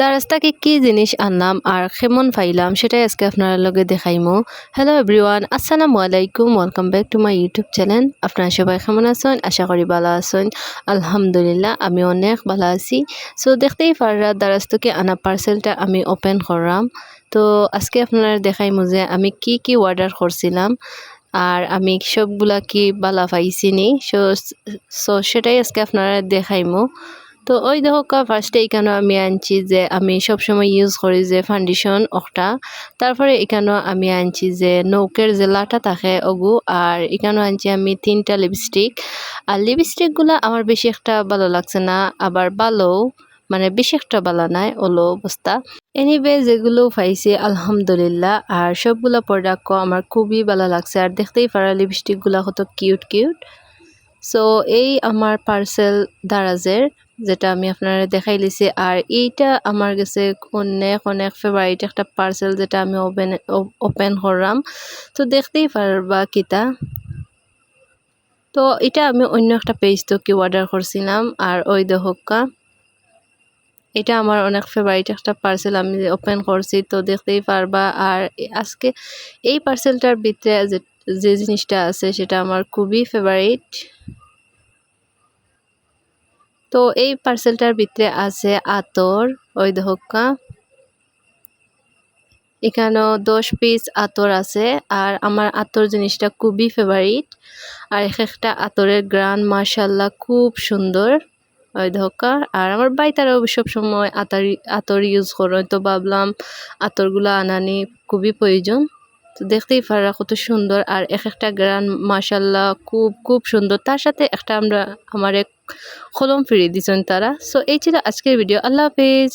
দারাস্তাকে কি জিনিস আনলাম আর কেমন পাইলাম, সেটাই আজকে আপনারা লগে দেখাইমো। হ্যালো এভরিওয়ান আসসালামু আলাইকুম welcome back to my YouTube channel আপনারা সবাই কেমন আছেন? আশা করি ভালো আছেন। আলহামদুলিল্লাহ, আমি অনেক ভালো আছি। সো দেখতেই পাররা দারাস্তকে আনা পার্সেলটা আমি ওপেন করলাম। তো আজকে আপনারা দেখাইমো যে আমি কি কি অর্ডার করছিলাম আর আমি সবগুলা কি বালা পাইছি নি সো সেটাই আজকে আপনারা দেখাইমো। তো ওই দেখো ফার্স্টে এখানে আমি আনছি যে আমি সবসময় ইউজ করি যে ফাউন্ডেশন ওটা তারপরে এখানেও আমি আনছি যে নৌকের যে লাটা থাকে ওগু, আর এখানেও আনছি আমি তিনটা লিপস্টিক আর লিপস্টিকগুলো আমার বেশি একটা ভালো লাগছে না, আবার ভালো মানে বেশি একটা ভালো নাই ওলো অবস্থা। এনিওয়ে যেগুলো পাইছি, আলহামদুলিল্লাহ, আর সবগুলো প্রোডাক্ট আমার খুবই ভালো লাগছে। আর দেখতেই পারা লিপস্টিকগুলো কত কিউট কিউট সো এই আমার পার্সেল দারাজের। যেটা আমি আপনারা দেখাই লিছি। আর এইটা আমার কাছে অনেক অনেক ফেভারিট একটা পার্সেল যেটা আমি ওপেন ওপেন করলাম। তো দেখতেই পারবা কিতা। তো এটা আমি অন্য একটা পেজ তো কি অর্ডার করছিলাম। আর ওই দেখা এটা আমার অনেক ফেভারিট একটা পার্সেল আমি ওপেন করছি, তো দেখতেই পারবা। আর আজকে এই পার্সেলটার ভিতরে যে জিনিসটা আছে সেটা আমার খুবই ফেভারিট তো এই পার্সেলটার ভিতরে আছে আতর, ওই দহকা এখানেও দশ পিস আতর আছে, আর আমার আতর জিনিসটা খুবই ফেভারিট আর এক একটা আতরের গ্রান মার্শাল্লাহ খুব সুন্দর, ওই ধোকা আর আমার বাই তারাও সব সময় আতর আতর ইউজ করো, তো ভাবলাম আতরগুলো আনানি খুবই প্রয়োজন। তো দেখতেই পারা কত সুন্দর, আর এক একটা গ্রান মাসাল্লাহ খুব খুব সুন্দর। তার সাথে একটা আমরা, আমার এক কলম ফিরিয়ে দিয়েছেন তারা সো এই ছিল আজকের ভিডিও আল্লাহ হাফিজ